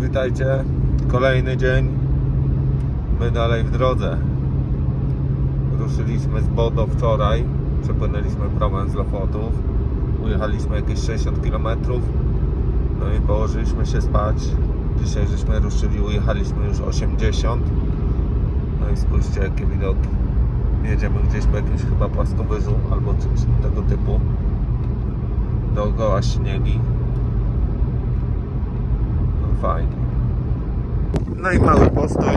witajcie. Kolejny dzień. My dalej w drodze. Ruszyliśmy z Bodo wczoraj. Przepłynęliśmy promem z Lofotów. Ujechaliśmy jakieś 60 km. No i położyliśmy się spać. Dzisiaj żeśmy ruszyli, ujechaliśmy już 80. No i spójrzcie jakie widoki. Jedziemy gdzieś po jakimś chyba płaskowyżu albo czymś tego typu. Dookoła śniegi. Fajnie. No i mały postój.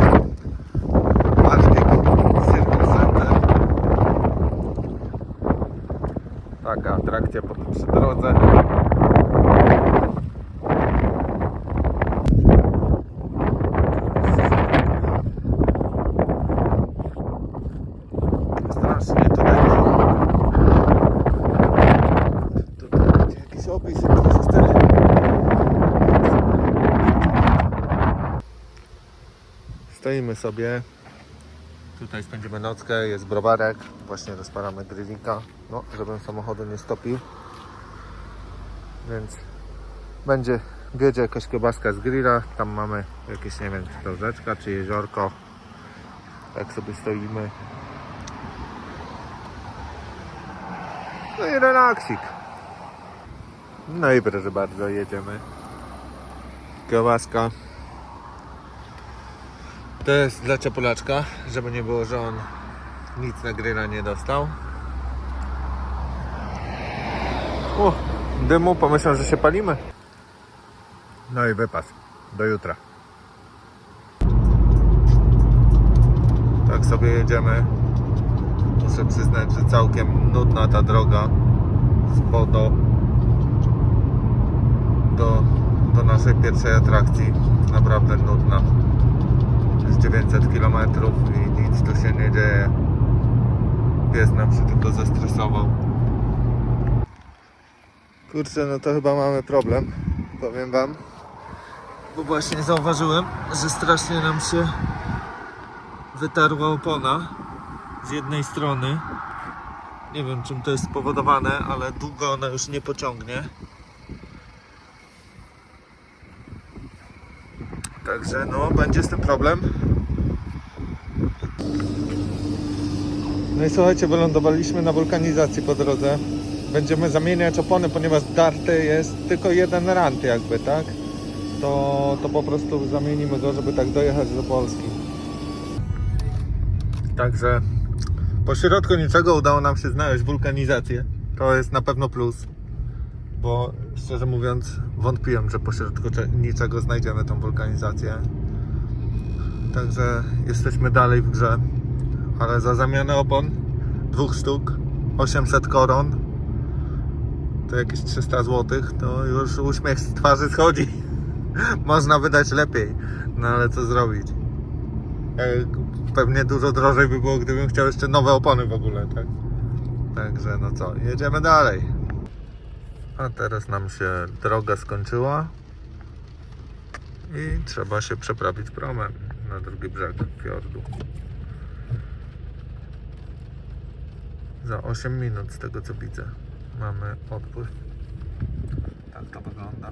Arctic Circle Center. Taka atrakcja po, przy drodze. Strasznie tutaj Tutaj będzie jakiś opis, jak to się stanie. Stoimy sobie. Tutaj spędzimy nockę, jest browarek. Właśnie rozpalamy grillika. No, żebym samochodu nie stopił. Więc będzie wiedzie jakaś kiełbaska z grilla. Tam mamy jakieś, nie wiem, czy to rzeczka, czy jeziorko. Tak sobie stoimy. No i relaksik. No i proszę bardzo, jedziemy. Kiełbaska. To jest dla ciepulaczka, żeby nie było, że on nic na gryla nie dostał. O, dymu, pomyślałem, że się palimy. No i wypas. Do jutra. Tak sobie jedziemy. Muszę przyznać, że całkiem nudna ta droga z Bodo do, do naszej pierwszej atrakcji. Naprawdę nudna. Jest 900 km i nic tu się nie dzieje. Pies nam się tylko zestresował. Kurczę, no to chyba mamy problem. Powiem wam. Bo właśnie zauważyłem, że strasznie nam się wytarła opona z jednej strony. Nie wiem czym to jest spowodowane, ale długo ona już nie pociągnie. Także no, będzie z tym problem. No i słuchajcie, wylądowaliśmy na wulkanizacji po drodze. Będziemy zamieniać opony, ponieważ darty jest tylko jeden rant jakby, tak? To, to po prostu zamienimy go, żeby tak dojechać do Polski. Także po środku niczego udało nam się znaleźć wulkanizację. To jest na pewno plus. Bo szczerze mówiąc wątpiłem, że po środku cze- niczego znajdziemy tą wulkanizację. Także jesteśmy dalej w grze. Ale za zamianę opon dwóch sztuk 800 koron to jakieś 300 zł to już uśmiech z twarzy schodzi. Można wydać lepiej. No ale co zrobić? E, Pewnie dużo drożej by było, gdybym chciał jeszcze nowe opony w ogóle, tak? Także no co, jedziemy dalej. A teraz nam się droga skończyła i trzeba się przeprawić promem na drugi brzeg fiordu. Za 8 minut z tego co widzę mamy odpływ. Tak to wygląda.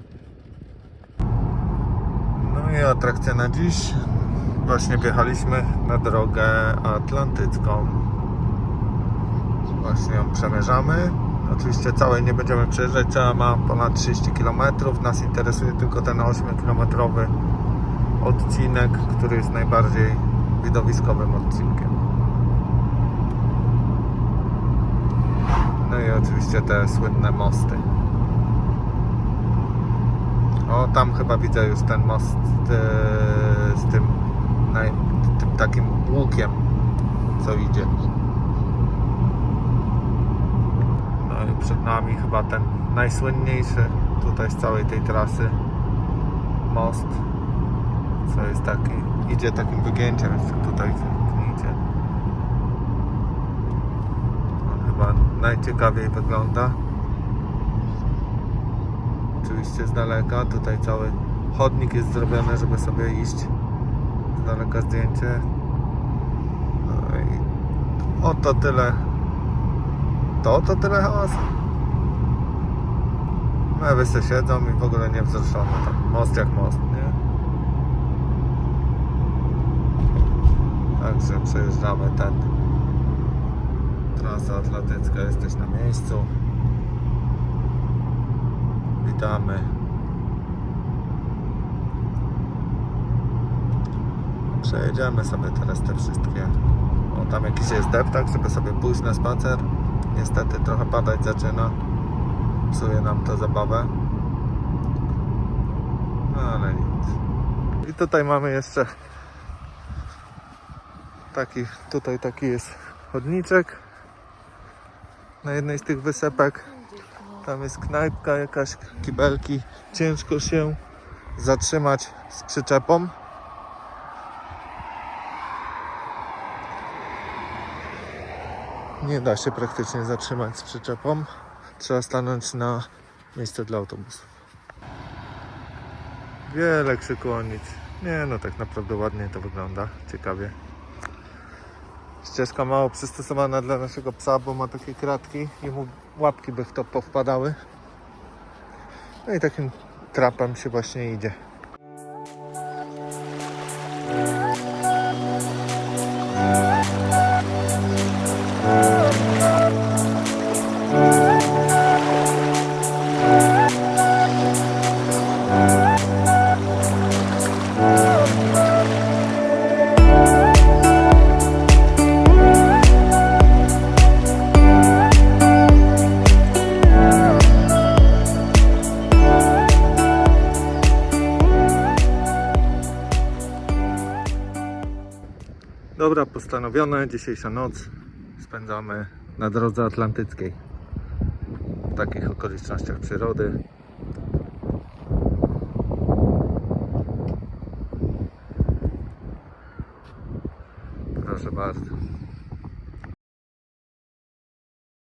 No i atrakcja na dziś. Właśnie wjechaliśmy na drogę atlantycką. Właśnie ją przemierzamy. Oczywiście całej nie będziemy przejeżdżać, trzeba ma ponad 30 km. Nas interesuje tylko ten 8-kilometrowy odcinek, który jest najbardziej widowiskowym odcinkiem. No i oczywiście te słynne mosty. O, tam chyba widzę już ten most e, z tym, naj, tym takim łukiem, co idzie. No i przed nami chyba ten najsłynniejszy tutaj z całej tej trasy most, co jest taki, idzie takim wygięciem, tutaj idzie. On chyba najciekawiej wygląda. Oczywiście z daleka, tutaj cały chodnik jest zrobiony, żeby sobie iść z daleka zdjęcie. No i oto tyle. To to tyle hałasu. No, Mewy se siedzą i w ogóle niewzruszone. Tam most jak most, nie? Także przejeżdżamy ten. Trasa atlantycka, jesteś na miejscu. Witamy. Przejedziemy sobie teraz te wszystkie. O, tam jakiś jest deptak, żeby sobie pójść na spacer. Niestety trochę padać zaczyna. Psuje nam to zabawę. No ale nic. I tutaj mamy jeszcze taki, tutaj taki jest chodniczek na jednej z tych wysepek. Tam jest knajpka, jakaś kibelki. Ciężko się zatrzymać z przyczepą. Nie da się praktycznie zatrzymać z przyczepą. Trzeba stanąć na miejsce dla autobusów. Wiele krzykłonic. Nie no, tak naprawdę ładnie to wygląda. Ciekawie. Ścieżka mało przystosowana dla naszego psa, bo ma takie kratki i mu łapki by w to powpadały. No i takim trapem się właśnie idzie. Dobra, postanowione. Dzisiejsza noc spędzamy na drodze atlantyckiej. W takich okolicznościach przyrody. Proszę bardzo.